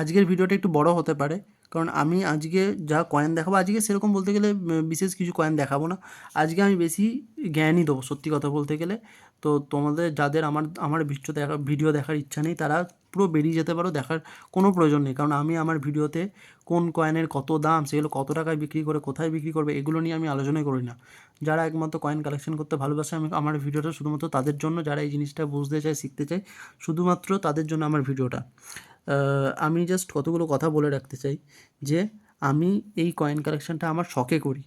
আজকের ভিডিওটা একটু বড় হতে পারে, কারণ আমি আজকে যা কয়েন দেখাবো, আজকে সেরকম বলতে গেলে বিশেষ কিছু কয়েন দেখাবো না। আজকে আমি বেশি জ্ঞানই দেবো সত্যি কথা বলতে গেলে। তো তোমাদের, যাদের আমার আমার ভিডিও দেখা ভিডিও দেখার ইচ্ছা নেই, তারা পুরো বেরিয়ে যেতে পারো, দেখার কোনো প্রয়োজন নেই। কারণ আমি আমার ভিডিওতে কোন কয়েনের কত দাম, সেগুলো কত টাকায় বিক্রি করে, কোথায় বিক্রি করবে, এগুলো নিয়ে আমি আলোচনাই করি না। যারা একমাত্র কয়েন কালেকশন করতে ভালোবাসে, আমি আমার ভিডিওটা শুধুমাত্র তাদের জন্য, যারা এই জিনিসটা বুঝতে চায়, শিখতে চায়, শুধুমাত্র তাদের জন্য আমার ভিডিওটা আমি জাস্ট কতগুলো কথা বলে রাখতে চাই যে আমি এই কয়েন কালেকশানটা আমার শখে করি।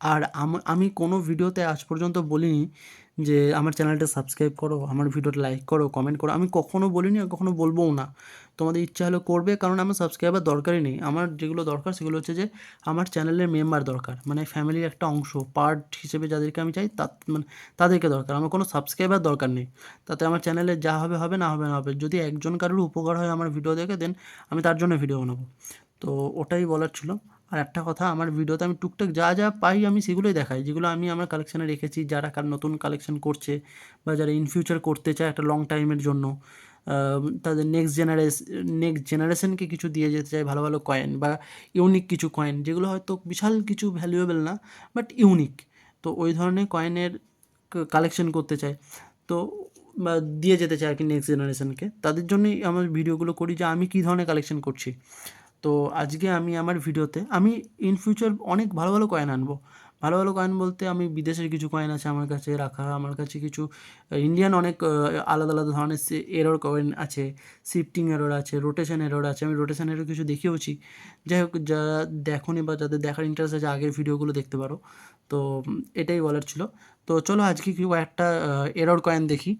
আর আম- কোনো ভিডিওতে আজ পর্যন্ত বলিনি যে আমার চ্যানেলটা সাবস্ক্রাইব করো, আমার ভিডিওটা লাইক করো কমেন্ট করো। আমি কখনো বলিনি আর কখনো বলবোও না। তোমাদের ইচ্ছা হলে করবে, কারণ আমার সাবস্ক্রাইবার দরকারই নেই। আমার যেগুলো দরকার সেগুলো হচ্ছে যে, আমার চ্যানেলের মেম্বার দরকার। মানে ফ্যামিলির একটা অংশ পার্ট হিসেবে যাদেরকে আমি চাই তা মানে তাদেরকে দরকার। আমার কোনো সাবস্ক্রাইবার দরকার নেই। তাতে আমার চ্যানেলে যা হবে হবে, না হবে না হবে। যদি একজন কারোর উপকার হয় আমার ভিডিও দেখে দেন আমি তার জন্য ভিডিও বানাবো। তো ওটাই বলার ছিল। আর একটা কথা, আমার ভিডিওতে আমি টুকটাক যা যা পাই আমি সেগুলোই দেখাই, যেগুলো আমি আমার কালেকশানে রেখেছি, যারা কার নতুন কালেকশন করছে বা যারা ইন ফিউচার করতে চায় একটা লং টাইমের জন্য। তাদের নেক্সট জেনারেশন নেক্সট জেনারেশনকে কিছু দিয়ে যেতে চায় ভালো ভালো কয়েন বা ইউনিক কিছু কয়েন যেগুলো হয়তো বিশাল কিছু ভ্যালুয়েবল না বাট ইউনিক তো ওই ধরনের কয়েনের কালেকশন করতে চায়। তো, বা দিয়ে যেতে চায় আর কি নেক্সট জেনারেশনকে তাদের জন্যই আমার ভিডিওগুলো করি যে আমি কী ধরনের কালেকশন করছি। তো আজকে আমি আমার ভিডিওতে, আমি ইন ফিউচার অনেক ভালো ভালো কয়েন আনব। ভালো ভালো কয়েন বলতে আমি বিদেশের কিছু কয়েন আছে আমার কাছে রাখা, আমার কাছে কিছু ইন্ডিয়ান অনেক আলাদা আলাদা ধরনের এরর কয়েন আছে শিফটিং এরর আছে রোটেশন এরর আছে, আমি রোটেশন এরর কিছু দেখিয়েওছি। যাই হোক যারা দেখোনি বা যাদের দেখার ইন্টারেস্ট আছে আগের ভিডিওগুলো দেখতে পারো। তো, এটাই বলার ছিল। তো চলো আজকে কি একটা এরর কয়েন দেখি।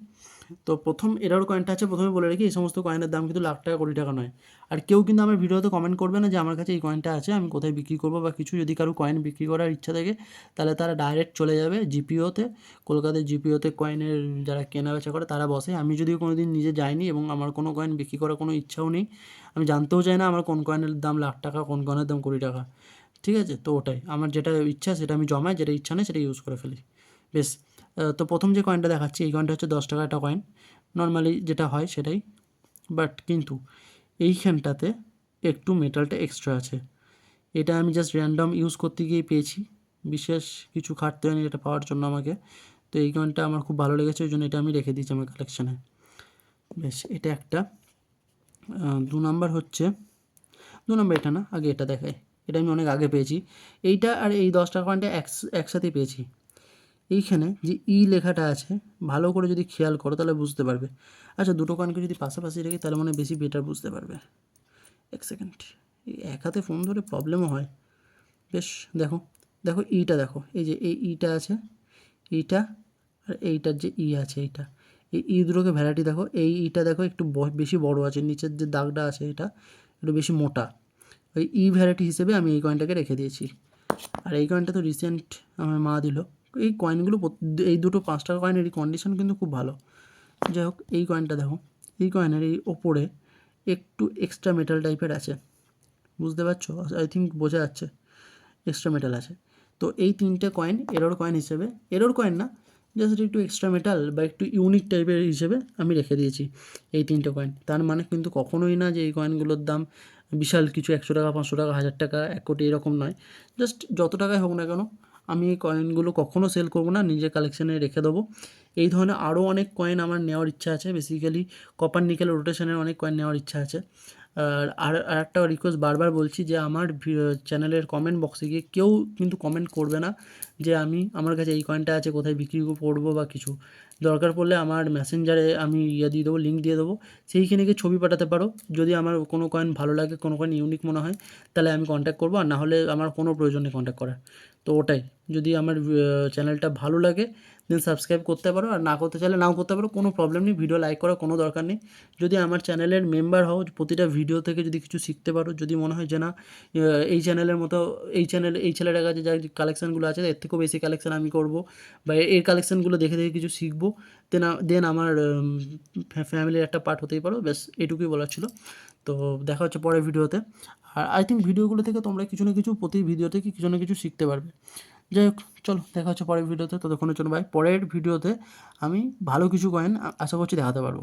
তো প্রথম এরর কয়েনটা আছে, প্রথমে বলে রাখি, এই সমস্ত কয়েনের দাম কিন্তু লাখ টাকা, কোটি টাকা নয়। আর কেউ কিন্তু আমার ভিডিওতে কমেন্ট করবে না যে আমার কাছে এই কয়েনটা আছে, আমি কোথায় বিক্রি করব বা কিছু যদি কারও কয়েন বিক্রি করার ইচ্ছা থাকে, তাহলে তারা ডাইরেক্ট চলে যাবে জিপিওতে কলকাতায় জিপিওতে কয়েনের যারা কেনা বেচা করে, তারা বসে। আমি যদিও কোনো দিন নিজে যাইনি এবং আমার কোনো কয়েন বিক্রি করার কোনো ইচ্ছাও নেই। আমি জানতেও চাই না আমার কোন কয়েনের দাম লাখ টাকা, কোন কয়েনের দাম কোটি টাকা। ঠিক আছে? তো ওটাই। আমার যেটা ইচ্ছা সেটা আমি জমাই, যেটা ইচ্ছা নেই সেটা ইউজ করে ফেলি। বেশ তো প্রথম যে কয়েনটা দেখাচ্ছি, এই কয়েনটা হচ্ছে দশ টাকা একটা কয়েন নর্মালি যেটা হয় সেটাই। বাট কিন্তু এইখানটাতে একটু মেটালটা এক্সট্রা আছে। এটা আমি জাস্ট র্যান্ডম ইউজ করতে গিয়ে পেয়েছি। বিশেষ কিছু খাটতে হয়নি এটা পাওয়ার জন্য আমাকে। তো এই কয়েনটা আমার খুব ভালো লেগেছে ওই জন্য এটা আমি রেখে দিয়েছি আমার কালেকশানে বেশ, এটা একটা। দু নাম্বার হচ্ছে, দু নম্বর এটা না, আগে এটা দেখায় এটা আমি অনেক আগে পেয়েছি। এইটা আর এই দশ টাকা কয়েনটা একস- একসাথেই পেয়েছি। এইখানে যে ই লেখাটা আছে, ভালো করে যদি খেয়াল করো তাহলে বুঝতে পারবে। আচ্ছা দুটো কয়েনকে যদি পাশাপাশি রেখে, তাহলে মানে বেশি বেটার বুঝতে পারবে। এক সেকেন্ড এই এক হাতে ফোন ধরে প্রবলেমও হয়। বেশ, দেখো দেখো ইটা দেখো, এই যে এই ইটা আছে ইটা আর এইটার যে ই আছে এইটা। এই ই দুটোকে ভ্যারাইটি দেখো, এই ইটা দেখো একটু বেশি বড় আছে, নিচের যে দাগটা আছে এটা, একটু বেশি মোটা। ওই ই ভ্যারাইটি হিসেবে আমি এই কয়েনটাকে রেখে দিয়েছি। আর এই কয়েনটা তো রিসেন্ট আমার মা দিল। এই কয়েনগুলো এই দুটো পাঁচ টাকা কয়েনের এই কন্ডিশন কিন্তু খুব ভালো। যাই হোক, এই কয়েনটা দেখো। এই কয়েনের এই ওপরে একটু এক্সট্রা মেটাল টাইপের আছে। বুঝতে পারছ? আই থিঙ্ক বোঝা যাচ্ছে। এক্সট্রা মেটাল আছে। তো এই তিনটে কয়েন এরর কয়েন হিসেবে এরর কয়েন না জাস্ট একটু এক্সট্রা মেটাল বা একটু ইউনিক টাইপের হিসেবে আমি রেখে দিয়েছি এই তিনটে কয়েন তার মানে কিন্তু কখনোই না যে এই কয়েনগুলোর দাম বিশাল কিছু একশো টাকা, পাঁচশো টাকা, হাজার টাকা, এক কোটি এরকম নয়। জাস্ট যত টাকায় হোক না কেন আমি এই কয়েনগুলো কখনও সেল করব না, নিজের কালেকশানে রেখে দেবো। এই ধরনের আরও অনেক কয়েন আমার নেওয়ার ইচ্ছা আছে। বেসিক্যালি কপার নিকেল রোটেশনের অনেক কয়েন নেওয়ার ইচ্ছা আছে। আর আর একটা রিকোয়েস্ট বারবার বলছি যে, আমার চ্যানেলের কমেন্ট বক্সে গিয়ে কেউ কিন্তু কমেন্ট করবে না যে, আমি, আমার কাছে এই কয়েনটা আছে, কোথায় বিক্রি করব বা কিছু। দরকার পড়লে আমার মেসেঞ্জারে আমি ইয়ে দিয়ে দেবো লিঙ্ক দিয়ে দেবো। সেইখানে গিয়ে ছবি পাঠাতে পারো। যদি আমার কোনো কয়েন ভালো লাগে, কোনো কয়েন ইউনিক মনে হয়, তাহলে আমি কন্ট্যাক্ট করব। আর না হলে আমার কোনো প্রয়োজন নেই কন্ট্যাক্ট করার। তো ওটাই। যদি আমার চ্যানেলটা ভালো লাগে দেন সাবস্ক্রাইব করতে পারো। আর না করতে চাইলে নাও করতে পারো, কোনো প্রবলেম নেই ভিডিও লাইক করার কোনো দরকার নেই। যদি আমার চ্যানেলের মেম্বার হও, প্রতিটা ভিডিও থেকে যদি কিছু শিখতে পারো, যদি মনে হয় যে না এই চ্যানেলের মতো, এই চ্যানেল এই ছেলেটার কাছে যা কালেকশানগুলো আছে, এর থেকেও বেশি কালেকশান আমি করব, বা এর কালেকশানগুলো দেখে দেখে কিছু শিখব দেন দেন আমার ফ্যামিলির একটা পার্ট হতেই পারো। ব্যাস এটুকুই বলার ছিল। তো দেখা হচ্ছে পরের ভিডিওতে। আর আই থিঙ্ক ভিডিওগুলো থেকে তোমরা কিছু না কিছু প্রতি ভিডিও থেকে কিছু না কিছু শিখতে পারবে। যাই হোক, চলো, দেখা হচ্ছে পরের ভিডিওতে। ততক্ষণের জন্য ভাই পরের ভিডিওতে আমি ভালো কিছু কয়েন আশা করছি দেখাতে পারব।